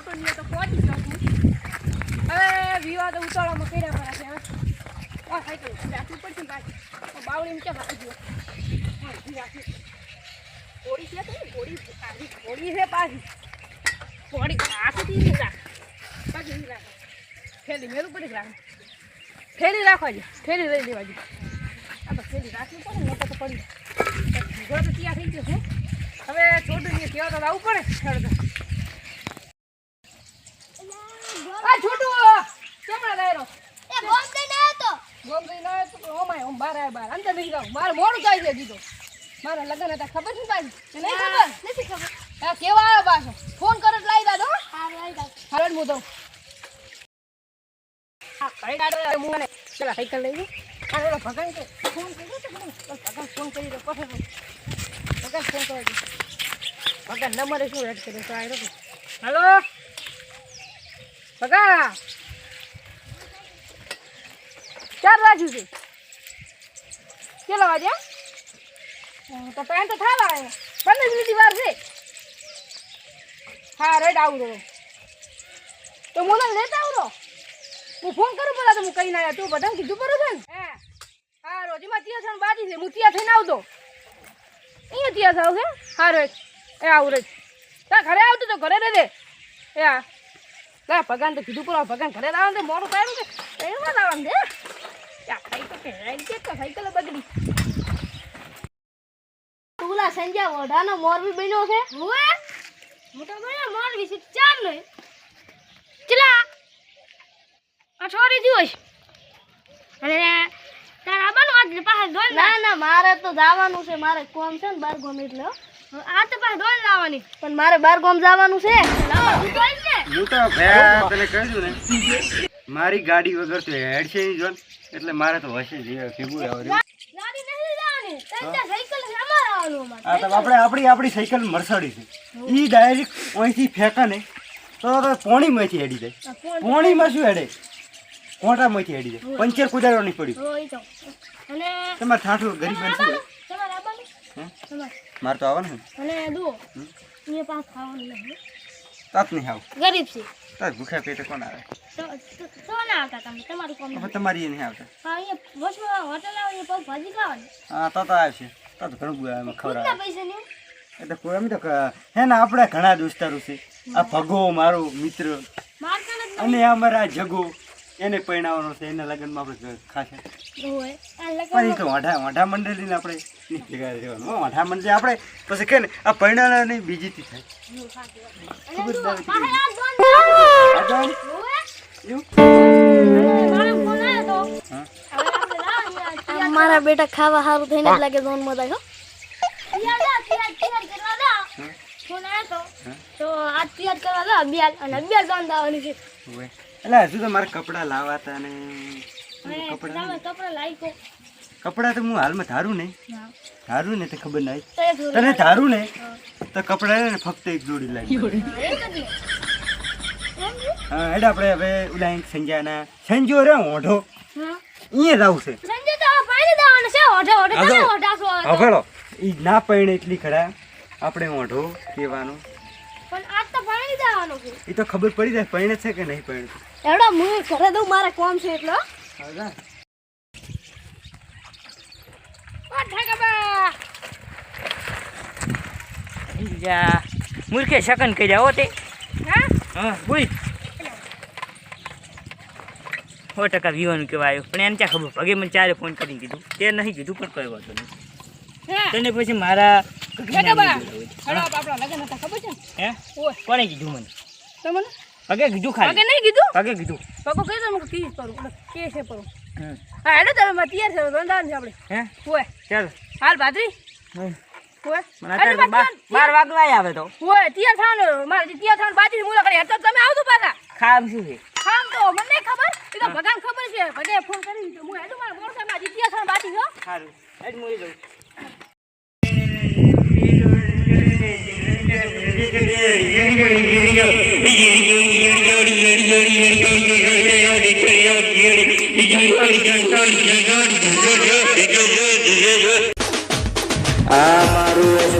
છોટો લઈએ તો પહોંચી છું હવે વિવાદ ઉતાળામાં કર્યા મારા છે આ સાયકલ રાખવી પડશે ને બાવળીને ક્યાં ભાગી ગયો હા. ઘોડી છે ઘોડી આવી ઘોડી છે પાછી. ઘોડી આખી નહીં રાખ. પાછી નહીં રાખ. થેલી મેરું પડી રાખ? થેલી રાખવા છે થેલી લઈ લેવા છે આ તો રાખવી પડે ને તો પડી ઘોડો તો તૈયાર થઈ ગયો છે. હવે છોટું કેવા તો આવવું પડે. હેડો તો. આ છોટું કેમણા દાયરો ગોમતી ના તો ઓમાય ઓમ બાર આય બાર અંદર નહીં જાઉં. મારે મોડું થાય છે દીધો મારા લગ્ન હતા ખબર છે પાછી નહીં ખબર? નથી ખબર. હા કેવા આવ્યો પાછો? ફોન કરો લાવી દાદો હા. લઈ જાઓ. હાલ હું દઉં હા કઈ દાડો હું મને પેલા સાયકલ લઈ આ પેલો ભગવાન કે ફોન કર્યો તો ફોન કરી દો ફોન? કરી દો ભગવાન નંબર શું રેડ કર્યો? તો આવ્યો હાલો? ભગા ચાર રાખ્યું છે. કેટલા વાગ્યા તો ટાઈમ તો થવા આવ્યો પંદર મિનિટ વાર છે. હા રેડ આવું તો તો હું તને લેતા આવું હું ફોન કરું પેલા તો હું કઈ ના આવ્યા તું બધાને કીધું છે ને? હે. હા રોજીમાં ત્યાં છે બાજી છે. હું ત્યાં થઈને આવતો. અહીંયા ત્યાં થાવ છે? હા રેજ એ આવું રેજ તા ઘરે આવતો તો ઘરે રહે દે એ હા ભગવાન તો કીધું પડો ભગવાન ઘરે લાવવાનું મોડું થાય કે એમાં લાવવાનું દે રાઈડ તો સાયકલ બગડી. તુલા સંજય વઢાનો મોરબી બન્યો છે. હુએ મોટો બન્યો મોરબી છે ચાર નહીં. ચલા. આ છોરી દિવસ અને તાર આબાનું આજ પાસે દોડ ના ના મારે તો જવાનું છે. મારે કોમ છે ને બાર ગોમ એટલે. આ તો પાસે દોડ લાવવાની. પણ મારે બાર ગોમ જવાનું છે. હું તો તને કહ્યું ને. મારી ગાડી વગર તો હેડ છે નહીં જોન. એટલે મારે તો હશે જ એ ભેગું આવે રહ્યું. ગાડી નથી જવાની તને સાયકલ છે અમારે. આ તો આપણે આપણી આપણી સાયકલ મરસાડી છે. ઈ ડાયરેક્ટ અહીંથી ફેંકા ને તો પોણીમાંથી હેડી જાય. પોણીમાં શું હેડે? કોટામાંથી હેડી જાય. પંચર કુદાડવા નહીં પડ્યું. તમારે ઠાઠું ગરીબ બનશું હે? મારે તો આવવાનું ને તાત નહીં આવ. ગરીબ છે. તાત ભૂખ્યા પેટે કોણ આવે? તો ના આવતા તમે તમારું કોમ હવે તમારી એ નહીં આવતા. હા એ વચમાં હોટલ આવે એ ભાજી ખાવાની. હા તો તો આવશે તો તો ઘણું એમાં કેટલા આવે પૈસા નહીં એટલે કોઈ એમ તો હે ને આપણે ઘણા દોસ્તારો છે. આ ભગો મારો મિત્ર. અને અમારા જગો. એને પરણાવવાનો છે એના લગ્નમાં આપણે ખાશે. હોય પણ એ તો વાઢા વાઢા મંડળીને આપણે નહીં ભેગા રહેવાનું. હો, વાઢા મંડળી આપણે પછી કે ને આ પરણાવવાની બીજીથી થાય? મારો બેટા ખાવા સારું થઈને જ લાગે દોનમાં હો. તૈયાર દા તૈયાર તૈયાર કરવા દા હા. ફોન આવ્યો હા. તો તો આ તૈયાર કરવા દો અભ્યાસ અને અભ્યાસ દોન દાવાની છે. હોય. એટલે હજુ તો મારે કપડાં લાવવાતા ને. કપડાં કપડા તો હું હાલમાં ધારું નહીં ધારું ને તો ખબર નહીં. તને ધારું ને તો કપડાં ને ફક્ત એક જોડી લાગી? હા એટલે આપણે હવે ઉલાઈન સંજ્યાના સંજો રે ઓઢો. હા. અહીંયા જ આવશે સંજય તો આ પાણી દેવાનું છે હવે ઈ ના પૈણે એટલી ખરા. આપણે ઓઢો કહેવાનું. દેવાનું છે. એ તો ખબર પડી જાય પરણે છે કે નહીં પરણે એવડો હું ઘરે દઉં મારા કોમ છે એટલો. જા મૂર્ખે શકન કરી હો તે. હા? હા બોલ. સો ટકા વિવાનું કહેવાયું. પણ એમ ક્યાં ખબર પગે મને ચારે ફોન કરીને કીધું. તે નહીં કીધું પણ કોઈ વાંધો નહીં. તને પછી મારા ઠાકાબા હલો આપણા લગ્ન હતા ખબર છે હે? ઓય. કોણે કીધું મને? તમને? ભગે કીધું પગે ખાલી નહીં કીધું? ભગે કીધું. પગો કહી દો કે કરું? કે છે કરું હા હેડો તમે તૈયાર છે રંધાન છે આપણે. હે? ઓય. ચાલ. હાલ ભાદરી. મને તો વાગવા આવે તો. હોય તૈયાર થવાનું મારે તૈયાર થવાનું બાજી મુલા કરી તમે આવજો પાછા. ખામ શું છે? ખામ તો મને ખબર. એ તો ભગવાન ખબર છે. ભગે ફોન કરી તો હું હેડું મારા તૈયાર બાજી સારું. જવું આ મારું એસટી ગોધણ આ